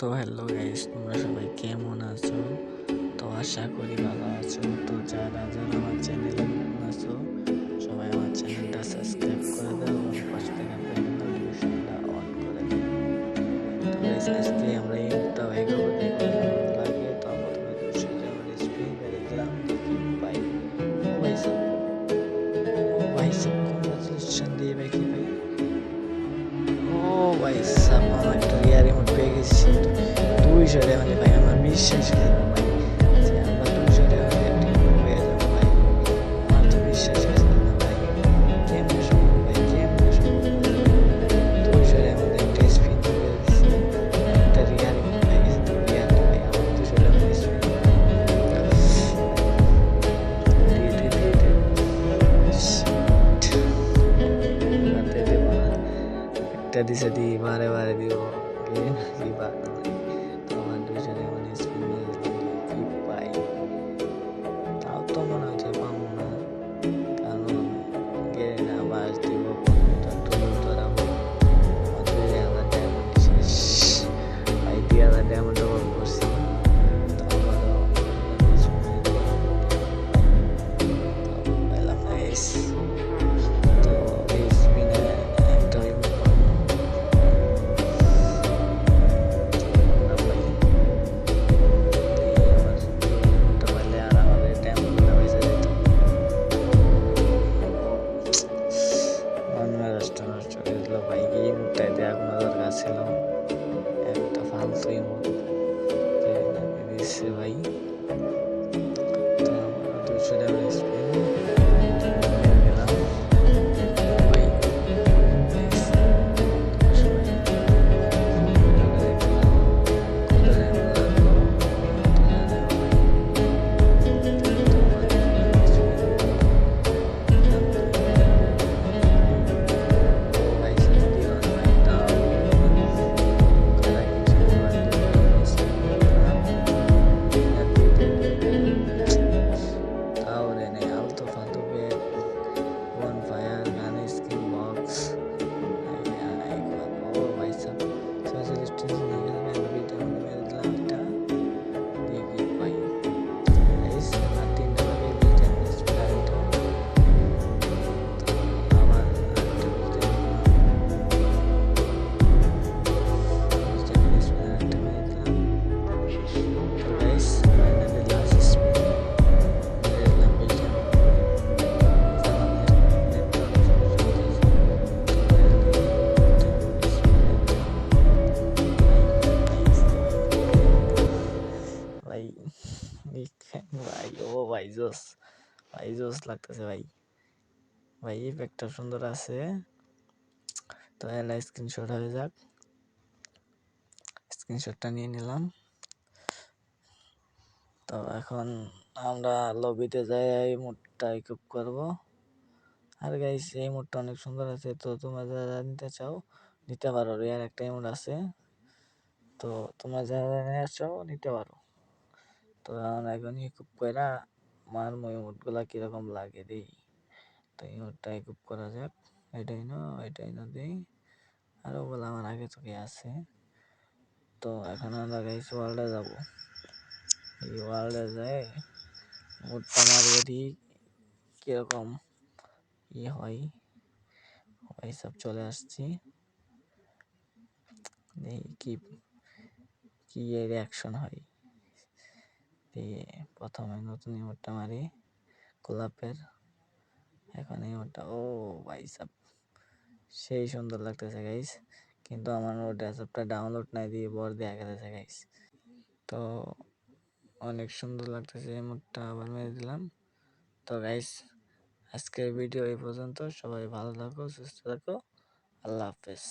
তো hello guys তোমরা সবাই কেমন আছো? তো আশা করি ভালো আছো। তো যারা যারা আমার চ্যানেলে নতুন আছো, সবাই আমার চ্যানেলটা সাবস্ক্রাইব করে দাও এবং পাশে থাকা বেল নোটিফিকেশনটা অন করে দাও। তো গাইস আজকে আমরা মুখটা হয়ে গেবো দেখো লাগে। তো প্রথমে দুশো ভাই ভাই সব ভাই সব দিয়ে ভাই টাকা মানে ভাই আমার বিশ্বাস হয় ভাই যে আমরা দুইশো টাকা মানে একটা যাব ভাই আমার তো বিশ্বাস হচ্ছে না ভাই কেমনে সম্ভব ভাই কেমনে সম্ভব দুইশো টাকা একটা স্পিন একটা গেছি তো রিয়ার ভাই আমার দুইশো টাকা স্পিন দিয়ে দে দিয়ে দে হাতে দেবো না একটা দিছে দি বারে বারে দিব কে কি দুজনে মানে স্পিন কি পাই তাও তো মনে হচ্ছে পাবো না কারণ গেলে বাস দিব কোনটা টুলু ধরাবো দুই হাজার ডায়মন্ড শেষ ভাই ডায়মন্ড করছি নষ্ট করে দিল ভাই এই মুখটাই দেওয়া কোনো দরকার একটা ফালতুই দিচ্ছে ভাই। ভাই ও ভাই জোস ভাই জোস লাগতেছে ভাই। ভাই, এই সুন্দর আছে। তো এলা স্ক্রিনশট হয়ে যাক। স্ক্রিনশটটা নিয়ে নিলাম। তো এখন আমরা লবিতে যাই, এই মুডটা ইকুপ করব। আর গাইস এই মুডটা অনেক সুন্দর আছে। তো তোমরা যারা নিতে চাও, নিতে পারো। রেয়ার একটা ইমোট আছে। তো তোমরা যারা নিতে চাও, নিতে পারো। তো এখন ইকুপ কইরা মার ইমোটগুলা কীরকম লাগে দেই? তো ইমোটটা ইকুপ করা যাক, এটাই না এটাই না দেই। আর ওগুলো আমার আগে থেকে আছে। তো এখন আমরা গাইস ওয়ার্ল্ডে যাব। এই ওয়ার্ল্ডে যায় মুডটা মারিয়ে দিই কীরকম ই হয়, ওই সব চলে আসছি। এই কি কি রিয়াকশন হয়? দিয়ে প্রথমে নতুন ইমোটটা মারি, গোলাপের। এখন ইমোটটা ও ভাই সব, সেই সুন্দর লাগতেছে গাইস কিন্তু আমার ড্রেসআপটা ডাউনলোড নাই দিয়ে বর দেয়া গেছে গাইস তো অনেক সুন্দর লাগতেছে এই মুডটা আবার মেরে দিলাম। তো গাইস আজকের ভিডিও এই পর্যন্ত। সবাই ভালো থাকো, সুস্থ থাকো। আল্লাহ হাফেজ।